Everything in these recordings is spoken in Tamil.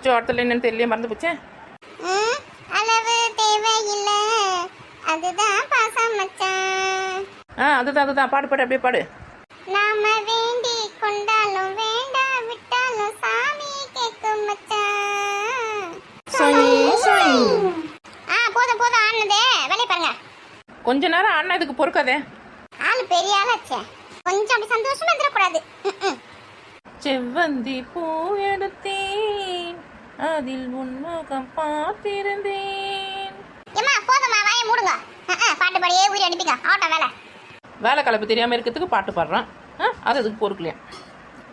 அச்சோ அடுத்த என்னன்னு தெரியல மறந்து போச்சேன் ம், அளவு தேவையில்லை. அதுதான் பாசம் மச்சான். ஆ அதுதான் அதுதான். பாடு பாடு அப்படியே பாடு. நாம வேண்டி கொண்டாலும் வேண்டா விட்டாலும் சாமி கேட்கும் மச்சான். ஆ போதும் போதும் ஆனதே. வேலையை பாருங்க. கொஞ்ச நேரம் அண்ணா இதுக்கு பொறுக்காதே. ஆளு பெரிய ஆளாச்சே கொஞ்சம் அப்படி சந்தோஷமா இருந்துடக்கூடாது. செவ்வந்தி பூ எடுத்தேன். அதில் உன்முகம் பார்த்திருந்தேன். ஏம்மா போதும்மா வாயை மூடுங்க. பாட்டு பாடியே உயிர் அனுப்பிங்க ஆட்டோ வேலை. வேலை கலப்பு தெரியாமல் இருக்கிறதுக்கு பாட்டு பாடுறான். ஆ அது அதுக்கு பொறுக்கலையா?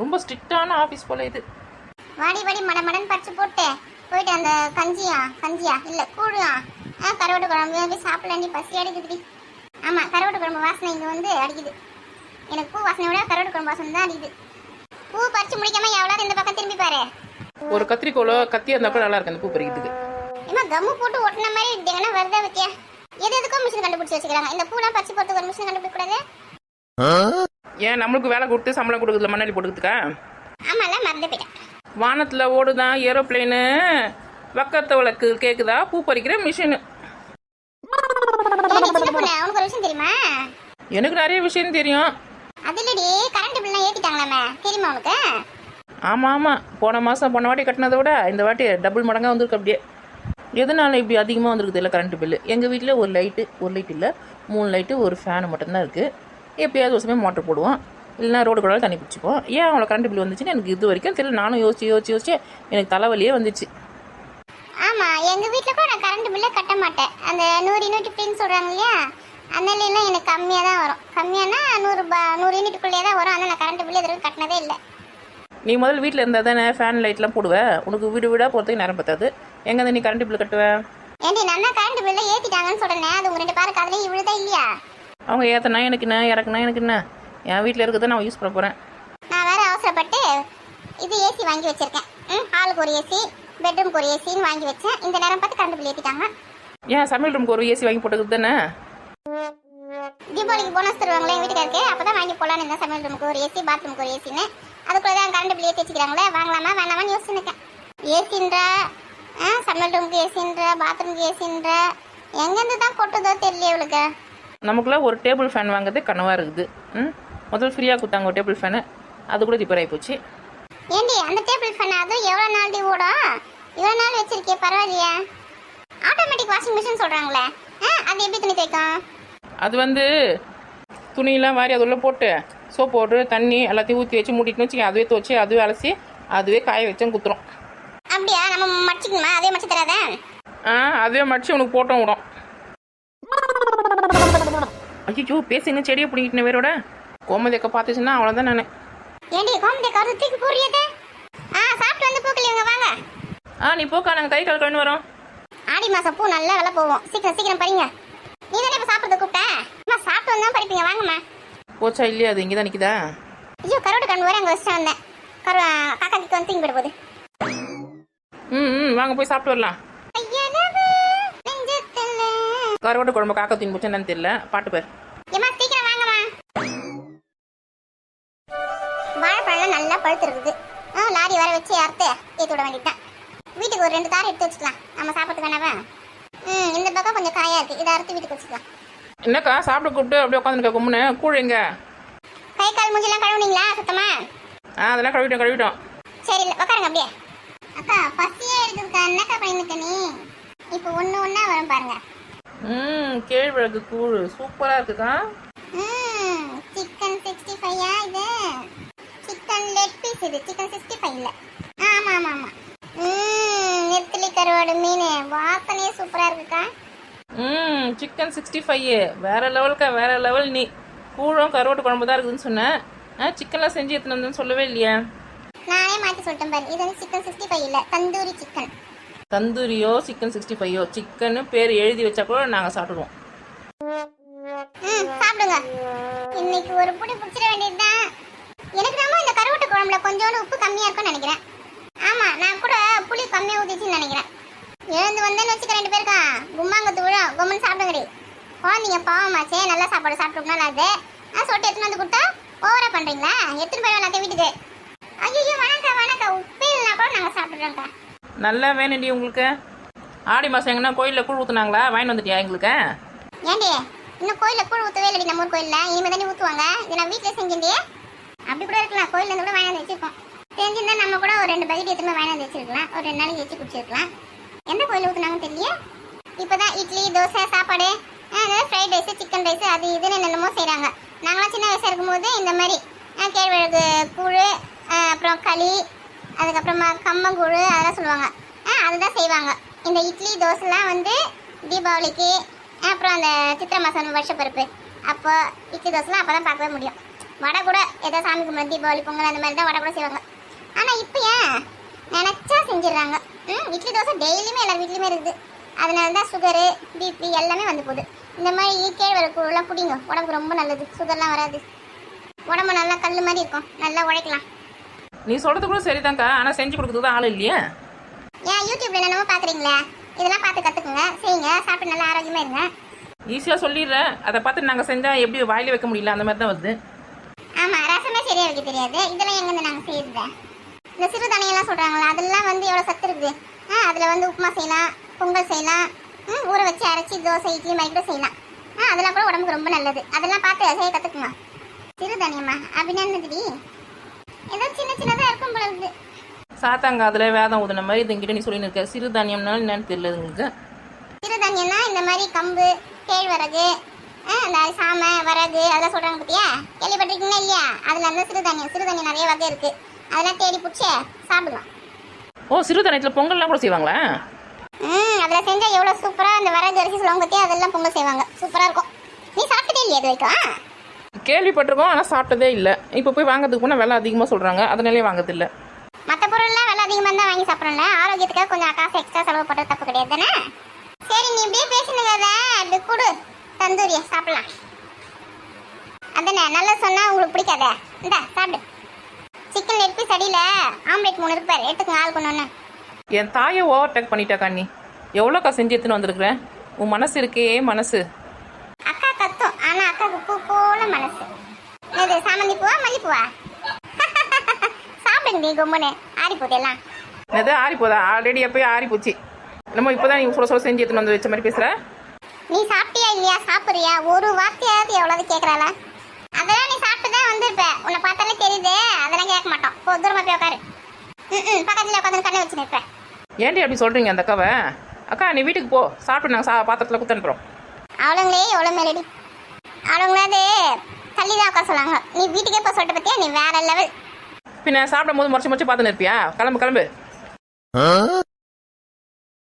ரொம்ப ஸ்ட்ரிக்டான ஆஃபீஸ் போல இது. வாடி வாடி மட மடன் பறிச்சு போட்டு போயிட்டு அந்த கஞ்சியா கஞ்சியா? இல்ல கூழுயா ஆ கருவாட்டு குழம்பு போய் சாப்பிடலாண்டி பசி அடிக்குதுடி. ஆமா கருவாட்டு குழம்பு வாசனை இங்க வந்து அடிக்குது. எனக்கு பூ வாசனை விட கருவாட்டு குழம்பு வாசனை தான் அடிக்குது. பூ பறிச்சு முடிக்காம எவ்வளவு இந்த பக்கம் திரும்பி பாரு. ஒரு கத்திரிக்கோலோ கத்தி இருந்தால் கூட நல்லா இருக்கு அந்த பூ பறிக்கிறதுக்கு. ஏமா கம்மு போட்டு ஒட்டின மாதிரி எங்கன்னா வருதா வைக்கியா எது எதுக்கும் மிஷின் கண்டுபிடிச்சு வச்சுக்கிறாங்க. இந்த பூலாம் பறிச்சு போறதுக்கு ஒரு மிஷின் கண்டுபிடிக்க கூடாது ஏன் நம்மளுக்கு வேலை கொடுத்து சம்பளம் கொடுக்குறதுல மண்ணாடி போட்டுக்கிறதுக்கா? ஆமால மறந்து போயிட்டேன். வானத்தில் ஓடுதான் ஏரோப்ளேனு? வக்கத்த விளக்கு கேட்குதா பூ பறிக்கிற மிஷினு உனக்கு ஒரு விஷயம் தெரியுமா? எனக்கு நிறைய விஷயம் தெரியும். அது இல்லடி கரண்ட் பில்லாம் ஏத்திட்டாங்களாமே. தெரியுமா உனக்கு? ஆமாம் ஆமாம் போன மாதம் போன வாட்டி கட்டினதை விட இந்த வாட்டி டபுள் மடங்காக வந்திருக்கு அப்படியே. எதனால் இப்படி அதிகமாக வந்திருக்குது இல்லை கரண்ட் பில்லு எங்கள் வீட்டில் ஒரு லைட்டு ஒரு லைட் இல்லை. மூணு லைட்டு ஒரு ஃபேனு மட்டும்தான் இருக்குது எப்பயாவது ஒரு சமயம் மோட்டர் போடுவோம். இல்லைனா ரோடு கூட தண்ணி பிடிச்சிப்போம் ஏன் அவ்வளோ கரண்ட் பில் வந்துச்சுன்னு எனக்கு இது வரைக்கும் தெரியல. நானும் யோசிச்சு யோசிச்சு யோசிச்சு எனக்கு தலைவலியே வந்துச்சு. ஆமாம் எங்கள் வீட்டில் கூட நான் கரண்ட் பில்லே கட்ட மாட்டேன். அந்த நூறு யூனிட் பின் சொல்கிறாங்க இல்லையா? அதனால எனக்கு கம்மியாக தான் வரும். கம்மியானா நூறு நூறு யூனிட்டுக்குள்ளேயே தான் வரும். ஆனால் நான் கரண்ட் பில் எதுவும் கட்டினதே இல்லை. நீ முதல்ல வீட்டில் இருந்தால் தானே ஃபேன் லைட்லாம் போடுவேன் உனக்கு வீடு வீடாக போகிறதுக்கு நேரம் பத்தாது. எங்கே நீ கரண்ட் பில் கட்டுவேன் ஏண்டி நான் தான் கரண்ட் பில்ல ஏத்திட்டாங்கன்னு சொல்றேன் அது உங்க ரெண்டு பேருக்கு அதுலயும் இவ்வளவுதா இல்லையா? அவங்க ஏத்தனா எனக்கு என்ன இறக்குனா எனக்கு என்ன? என் வீட்டில் இருக்கிறத நான் யூஸ் பண்ண போகிறேன் நான் வேற அவசரப்பட்டு இது ஏசி வாங்கி வச்சிருக்கேன். ம் ஹாலுக்கு ஒரு ஏசி பெட்ரூம்க்கு ஒரு ஏசின்னு வாங்கி வச்சேன். இந்த நேரம் பார்த்து கரண்ட் பில் ஏத்திட்டாங்க. ஏன் சமையல் ரூமுக்கு ஒரு ஏசி வாங்கி போட்டுக்கிறது தானே? தீபாவளிக்கு போனஸ் தருவாங்களே? என் வீட்டுக்காருக்கு? அப்பதான் வாங்கி போலான்னு இருந்தேன். சமையல் ரூமுக்கு ஒரு ஏசி பாத்ரூமுக்கு ஒரு ஏசின்னு அதுக்குள்ள தான் கரண்ட் பில் ஏற்றி வச்சுக்கிறாங்களே வாங்கலாமா வேணாமான்னு யோசிச்சுருக்கேன் ஏசின்ற ஆ சமையல் ரூமுக்கு ஏசின்ற பாத்ரூமுக்கு ஏசின்ற எங்கேருந்து தான் கொட்டுதோ தெரியல இவளுக்கு. நமக்குலாம் ஒரு டேபிள் ஃபேன் வாங்குறதே கனவாக இருக்குது. ம்? முதல் ஃப்ரீயாக கொடுத்தாங்க ஒரு டேபிள் ஃபேனு அது கூட ரிப்பேர் ஆகி போச்சு. ஏண்டி அந்த டேபிள் ஃபேன் அதுவும் எவ்வளோ நாள் டி ஓடும்? இவ்வளோ நாள் வச்சிருக்கே பரவாயில்லையா. ஆட்டோமேட்டிக் வாஷிங் மிஷின் சொல்கிறாங்களே ஆ அது எப்படி துணி துவைக்கும்? அது வந்து துணியெல்லாம் வாரி அது உள்ள போட்டு சோப் போட்டு தண்ணி எல்லாத்தையும் ஊற்றி வச்சு மூட்டிட்டு வச்சுக்க அதுவே துவச்சி அதுவே அலசி அதுவே காய வச்சும் குத்துரும். அப்படியா? நம்ம மடிச்சிக்கணுமா? அதே மடிச்சு தராதா? ஆ அதுவே மடிச்சு உனக்கு போட்டோம் விடும். ஐயோ பேசுங்க செடியை பிடிக்கிட்டு வேரோட கோமதியக்க பார்த்துச்சுன்னா அவ்வளோதான் நான். ஏண்டி கோமதி கருது தூக்கி போறியதே ஆ சாப்பிட்டு வந்து பூக்கலைங்க வாங்க. ஆ நீ போக்கா நாங்கள் கை கால் கழுன்னு வரோம். ஆடி மாசம் பூ நல்லா விலை போகும் சீக்கிரம் சீக்கிரம் படிங்க நீ தானே இப்போ சாப்பிட்றது கூப்பிட்ட? அம்மா சாப்பிட்டு வந்தா படிப்பீங்க. வாங்கம்மா. போச்சா இல்லையா அது? இங்கே தான் நிற்குதா ஐயோ கருவாடு கண்ணு வர அங்கே வச்சுட்டு வந்தேன். கரு காக்காக்கு வந்து தூங்கி போயிட போகுது ம் ம் வாங்க போய் சாப்பிட்டு வரலாம். கருவாட்டு குழம்பு காக்கா தூங்கி போச்சு என்னன்னு தெரியல. பாட்டு பேர். ஏம்மா சீக்கிரம் வாங்கம்மா. வாழைப்பழம் நல்லா பழுத்து இருக்குது ஆ லாரி வர வச்சு அறுத்து ஏற்றி விட வேண்டியதுதான். வீட்டுக்கு ஒரு ரெண்டு தாரம் எடுத்து வச்சுக்கலாம். நம்ம சாப்பிட்றதுக்கு வேணாவா? ம் இந்த பக்கம் கொஞ்சம் காயா இருக்கு. இதை அறுத்து வீட்டுக்கு வச்சுக்கலாம். என்னக்கா சாப்பிட கூப்பிட்டு அப்படியே உட்காந்துருக்க கும்முன்னு. கூழ் எங்க? கை கால் மூஞ்சிலாம் கழுவுனீங்களா சுத்தமா? ஆ அதெல்லாம் கழுவிட்டோம் கழுவிட்டோம். சரி இல்ல உட்காருங்க அப்படியே. அக்கா பசியே இருக்குதுக்கா என்னக்கா பண்ணிருக்க நீ? இப்போ ஒன்று ஒன்றா வரும் பாருங்க. ம் கேழ்வரகு கூழ். சூப்பராக இருக்குக்கா. ம் சிக்கன் சிக்ஸ்டி ஃபைவா இது? சிக்கன் லெக் பீஸ் இது. சிக்கன் சிக்ஸ்டி ஃபைவ் இல்லை ஆமாம் ஆமாம் ஆமாம் ம் நெத்திலி கருவாடு மீன். வாசனையே சூப்பராக இருக்குக்கா. ம் சிக்கன் சிக்ஸ்டி ஃபைவ் வேற லெவலுக்கா வேற லெவல் நீ. கூழும் கருவாட்டு குழம்பு தான் இருக்குதுன்னு சொன்னேன். ஆ சிக்கன்லாம் செஞ்சு எடுத்துன்னு வந்தேன்னு சொல்லவே இல்லையே. நானே மாற்றி சொல்லிட்டேன் பாரு. இது வந்து சிக்கன் சிக்ஸ்டி ஃபைவ் இல்லை தந்தூரி சிக்கன் தந்தூரியோ சிக்கன் சிக்ஸ்டி ஃபைவோ சிக்கன்னு பேர் எழுதி வச்சா கூட நாங்கள் சாப்பிடுவோம். ம் சாப்பிடுங்க. இன்னைக்கு ஒரு புடி பிடிச்சிட வேண்டியதுதான். எனக்கு நம்ம இந்த கருவாட்டு குழம்புல கொஞ்சோண்டு உப்பு கம்மியா இருக்கும்னு நினைக்கிறேன். ஆமா நான் கூட புளி கம்மியா ஊத்திச்சுன்னு நினைக்கிறேன். எழுந்து வந்தேன்னு வச்சுக்க ரெண்டு பேருக்கா? கும்மாங்கத்து விழா கும்மன் சாப்பிடுங்கடி. குழந்தைங்க பாவமாச்சே நல்ல சாப்பாடு சாப்பிட்டுருக்கணும் அது ஆ சொட்டு எடுத்துன்னு வந்து கொடுத்தா ஓவரா பண்றீங்களா? எடுத்துன்னு போய் எல்லாத்தையும் வீட்டுக்கு. ஐயோ வணக்கம் வணக்கம். உப்பே இல்லைனா கூட நாங்கள் சாப்பிட்றோம்க்கா. நல்லா வேணும்டி உங்களுக்கு. ஆடி மாதம் எங்கன்னா கோயிலில் கூழ் ஊற்றுனாங்களா வாங்கிட்டு வந்துட்டியா எங்களுக்கு? ஏண்டி இன்னும் கோயில்ல கூழ் ஊத்தவே இல்லடி நம்ம ஊர் கோயில்ல. இனிமே தானே ஊத்துவாங்க. இது நான் வீட்டுல செஞ்சேன்டி அப்படி கூட இருக்கலாம். கோயில்ல இருந்து கூட வாங்கி வச்சிருக்கோம் தெரிஞ்சிருந்தா நம்ம கூட ஒரு ரெண்டு பக்கெட் எடுத்துமே வாங்கி வச்சிருக்கலாம். ஒரு ரெண்டு நாளைக்கு வச்சு குடிச்சிருக்கலாம். எந்த கோயில் ஊற்றுனாங்கன்னு தெரியல இப்பதான் இட்லி தோசை சாப்பாடு ஃப்ரைட் ரைஸு சிக்கன் ரைஸ் அது இதுன்னு என்னென்னமோ செய்கிறாங்க நாங்களாம் சின்ன வயசாக இருக்கும்போது இந்த மாதிரி கேழ்வழகு கேழ்வரகு கூழ் அப்புறம் களி அதுக்கப்புறமா கம்மங்கூழ் அதெல்லாம் சொல்லுவாங்க. ஆ அதுதான் செய்வாங்க. இந்த இட்லி தோசைலாம் வந்து தீபாவளிக்கு அப்புறம் அந்த சித்திரை மாதம் வருஷப்பருப்பு. அப்போ இட்லி தோசைலாம் அப்போ தான் பார்க்கவே முடியும். வடை கூட ஏதோ சாமி கும்பிட தீபாவளி பொங்கல் அந்த மாதிரி தான் வடை கூட செய்வாங்க. ஆனால் இப்போ ஏன்? செஞ்சிடுறாங்க. ம் இட்லி தோசை டெய்லியுமே எல்லார் வீட்லேயுமே இருக்குது. அதனால தான் சுகரு பிபி எல்லாமே வந்து போகுது. இந்த மாதிரி கேழ்வரகு கூழெல்லாம் குடிங்க. உடம்புக்கு ரொம்ப நல்லது. சுகர்லாம் வராது. உடம்பு நல்லா கல் மாதிரி இருக்கும். நல்லா உழைக்கலாம். நீ சொல்கிறது கூட சரிதான்க்கா. ஆனால் செஞ்சு கொடுக்குறது தான் ஆள் இல்லையே? ஏன் யூடியூப்ல என்னமோ பார்க்குறீங்களா? இதெல்லாம் பார்த்து கற்றுக்குங்க செய்யுங்க. சாப்பிட்டு நல்லா ஆரோக்கியமாக இருங்க. ஈஸியாக சொல்லிடுறேன் அதை பார்த்து நாங்கள் செஞ்சால் எப்படி வாயில வைக்க முடியல? அந்த மாதிரி தான் வருது. ஆமா. ரசமே சரியா வைக்க தெரியாது. இதெல்லாம் எங்க நாங்க செய்யறது? இந்த சிறுதானியெல்லாம் சொல்றாங்களா அதெல்லாம் வந்து எவ்வளவு சத்து இருக்குது? ஆ அதுல வந்து உப்புமா செய்யலாம் பொங்கல் செய்யலாம் ஊற வச்சு அரைச்சி தோசை இட்லி மாதிரி கூட செய்யலாம். ஆ அதெல்லாம் கூட உடம்புக்கு ரொம்ப நல்லது. அதெல்லாம் பார்த்து செய்ய கத்துக்குங்க சிறுதானியமா அப்படின்னா என்னதுடி ஏதோ சின்ன சின்னதா இருக்கும் போல இருக்குது. சாத்தாங்க அதில் வேதம் ஊதுன மாதிரி இது இங்கிட்ட நீ சொல்லின்னு இருக்க சிறுதானியம்னாலும் என்னன்னு தெரியல உங்களுக்கு. சிறுதானியம்னா இந்த மாதிரி கம்பு கேழ்வரகு இந்த சாமை வரகு அதெல்லாம் சொல்றாங்க பத்தியா? கேள்விப்பட்டிருக்கீங்களா இல்லையா? அதுல அந்த சிறுதானியம் சிறுதானியம் நிறைய வகை இருக்கு. அதெல்லாம் தேடி பிடிச்சி சாப்பிடலாம். ஓ சிறுதானியத்தில் பொங்கல்லாம் கூட செய்வாங்களா? ம் அதில் செஞ்சால் எவ்வளோ சூப்பராக அந்த வரகு அரிசி சொல்லுவாங்க பத்தியா? அதெல்லாம் பொங்கல் செய்வாங்க. சூப்பராக இருக்கும். நீ சாப்பிட்டதே இல்லையா இது வரைக்கும்? கேள்விப்பட்டிருக்கோம் ஆனால் சாப்பிட்டதே இல்லை. இப்போ போய் வாங்குறதுக்கு போனால் விலை அதிகமாக சொல்கிறாங்க அதனாலே வாங்குறதில்ல. மற்ற பொருள்லாம் விலை அதிகமாக தான் வாங்கி சாப்பிட்றோம்ல ஆரோக்கியத்துக்காக கொஞ்சம் காசு எக்ஸ்ட்ரா செலவு பண்ணுறது தப்பு கிடையாது தானே? சரி நீ இப்படியே பேசினுங்கிறத அது. கொடு. தந்தூரியை சாப்பிடலாம். அதானே நல்லா சொன்னால் உங்களுக்கு பிடிக்காதே? இந்தா சாப்பிடு. சிக்கன் லெக் பீஸ் அடியில். ஆம்லேட் மூணு இருக்கு பாரு எடுத்துக்கங்க ஆள் கொண்டு ஒன்று என் தாயை ஓவர் டேக் பண்ணிட்டாக்கா நீ எவ்வளோக்கா செஞ்சு எடுத்துன்னு வந்திருக்கிறேன் உன் மனசு இருக்கே மனசு. அக்கா கத்தும் ஆனா அக்காவுக்கு பூ போல மனசு. இது சாமந்தி பூவா மல்லிப்பூவா சாப்பிடுங்க நீ கும்முன்னு ஆறி போகுது எல்லாம். என்னது ஆறி போதா? ஆல்ரெடி எப்போயும் ஆறி போச்சு. நம்ம இப்போ தான் நீ சொல்ல சொல்ல செஞ்சு எடுத்துன்னு வந்து வச்ச மாதிரி பேசுகிற நீ சாப்பிட்டியா இல்லையா? சாப்பிடுறியா? ஒரு வார்த்தையாவது எவ்வளவு கேக்குறாள? அதெல்லாம் நீ வந்திருப்ப. உன்னை பார்த்தாலே தெரியுது. அதெல்லாம் கேட்க மாட்டோம். போ தூரமா போய் உட்காரு ம் பக்கத்துல உட்காந்து கண்ணை வச்சு நிற்பேன். ஏன்டி அப்படி சொல்கிறீங்க அந்த அக்காவை? அக்கா நீ வீட்டுக்கு போ. சாப்பிட்டு நாங்கள் சா பாத்திரத்தில் அனுப்புகிறோம் அவளுங்களே எவ்வளோ மேலடி? அவளுங்களாவது தள்ளி தான் உட்கார சொன்னாங்க. நீ வீட்டுக்கே போய் சொல்லிட்டு பத்தியா? நீ வேற லெவல் பின்ன சாப்பிடும் போது முறைச்சி முறைச்சி பார்த்துன்னு இருப்பியா? கிளம்பு கிளம்பு.